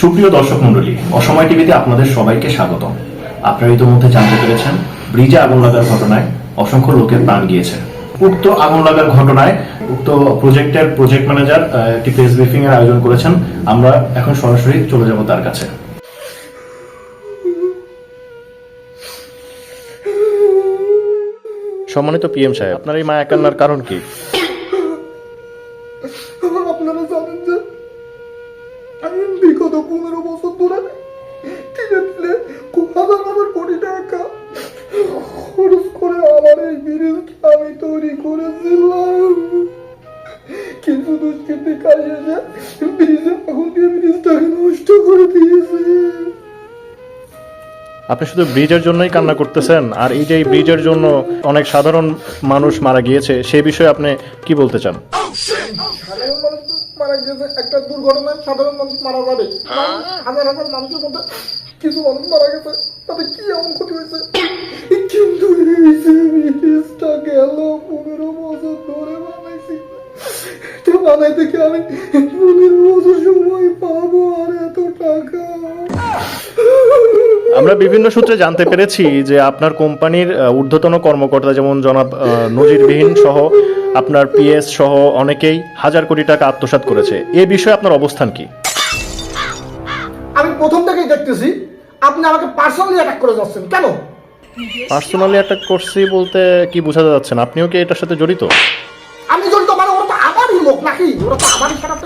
সুপ্রিয় দর্শক মন্ডলী অসময় টিভিতে আপনাদের সবাইকে স্বাগতম। আপনারা ইতিমধ্যে জানতে পেরেছেন ব্রিজে আগুন লাগার ঘটনায় অসংখ্য লোকের প্রাণ গিয়েছে। উক্ত আগুন লাগার ঘটনায় উক্ত প্রজেক্টের প্রজেক্ট ম্যানেজার একটি প্রেস ব্রিফিং এর আয়োজন করেছেন। আমরা এখন সরাসরি চলে যাব তার কাছে। সম্মানিত পিএম সাহেব আপনার এই মায়া কান্নার কারণ কি? আপনারা জানেন যে বিগত পনেরো বছর ধরে তিলে তিলে হাজার হাজার কোটি টাকা খরচ করে আমার এই ব্রিজটা আমি তৈরি করেছিলাম। কিন্তু দুষ্কৃতি কাজ এসে ব্রিজে আগুন দিয়ে ব্রিজটাকে নষ্ট করে দিয়েছে। আপনি শুধু ব্রিজের জন্যই কান্না করতেছেন আর এই যে এই ব্রিজের জন্য অনেক সাধারণ মানুষ মারা গিয়েছে সেই বিষয়ে আপনি কি বলতে চান? সাধারণ মানুষ মারা গেছে একটা দুর্ঘটনায় সাধারণ মানুষ মারা যাবে। হাজার হাজার মানুষের মধ্যে কিছু মানুষ মারা গেছে। তাতে কি এমন ক্ষতি হয়েছে? কিন্তু গেল পনেরো বছর ধরে বানাইছি। এটা বানাইতে কি আমি পনেরো বছর সময় পাবো? আর এত টাকা? আমরা বিভিন্ন সূত্রে জানতে পেরেছি যে আপনার কোম্পানির ঊর্ধ্বতন কর্মকর্তা যেমন জনাব নজিরবিহীন সহ আপনার পিএস সহ অনেকেই হাজার কোটি টাকা আত্মসাৎ করেছে। এ বিষয়ে আপনার অবস্থান কি? আমি প্রথম থেকেই দেখতেছি আপনি আমাকে পার্সোনালি অ্যাটাক করে যাচ্ছেন। কেন? পার্সোনালি অ্যাটাক করছি বলতে কি বোঝাতে যাচ্ছেন? আপনিও কি এটার সাথে জড়িত? আমি জড়িত মানে ওরা তো আমারই লোক নাকি? ওরা তো আমারই খারাপ